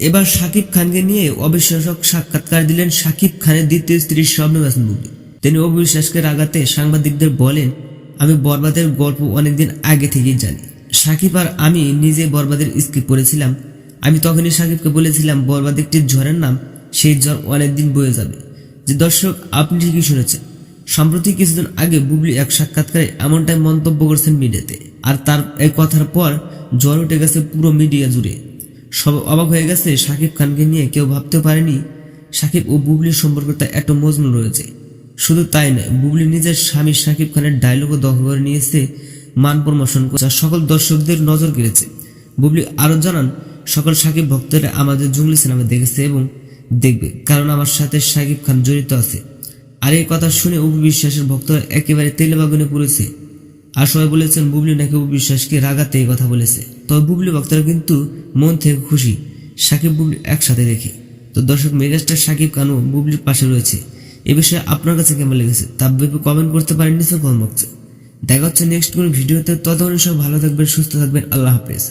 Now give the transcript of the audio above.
এবার শাকিব খানকে নিয়ে অবিশ্বাসক সাক্ষাৎকার দিলেন শাকিব খানের দ্বিতীয় স্ত্রী শবনম হাসান তিনি অবিশ্বাসকে রাগাতে সাংবাদিকদের বলেন, আমি বরবাদের গল্প অনেকদিন আগে থেকেই জানি। সাকিব আর আমি নিজে বরবাদের স্কিপ পড়েছিলাম আমি তখনই সাকিবকে বলেছিলাম, বরবাদ একটি ঝড়ের নাম, সেই ঝড় অনেকদিন বয়ে যাবে। যে দর্শক, আপনি ঠিকই শুনেছেন। সম্প্রতি কিছুদিন আগে বুবলি এক সাক্ষাৎকারে এমনটাই মন্তব্য করেছেন মিডিয়াতে। আর তার এই কথার পর জ্বর উঠে গেছে পুরো মিডিয়া জুড়ে। সব অবাক হয়ে গেছে শাকিব খানকে নিয়ে কেউ ভাবতেও পারেনি শাকিব ও বুবলির সম্পর্কটা এত মজমুল রয়েছে। শুধু তাই নয়, বুবলি নিজের স্বামী শাকিব খানের ডায়লগও দখল করে নিয়েছে মান প্রমোশন যা সকল দর্শকদের নজর কেড়েছে। বুবলি আরও জানান, সকল সাকিব ভক্তরা আমাদের জঙ্গলি সিনেমা দেখেছে এবং দেখবে, কারণ আমার সাথে সাকিব খান জড়িত আছে। আর এই কথা শুনে অপু বিশ্বাসের ভক্তরা একেবারে তেলে বাগুনে পড়েছে। আর সবাই বলেছেন বুবলি নাকি বিশ্বাসকে রাগাতে এই কথা বলেছে। তবে বুবলি বক্তারা কিন্তু মন থেকে খুশি, সাকিব বুবলি একসাথে দেখে। তো দর্শক, মেগাস্টার সাকিব কানু বুবলির পাশে রয়েছে। এ বিষয়ে আপনার কাছে কেমন লেগেছে? তা কমেন্ট করতে পারেননি নিশ্চয় কমেন্ট বক্সে। দেখা হচ্ছে নেক্সট কোনো ভিডিওতে। ততক্ষণ সব ভালো থাকবেন, সুস্থ থাকবেন। আল্লাহ হাফেজ।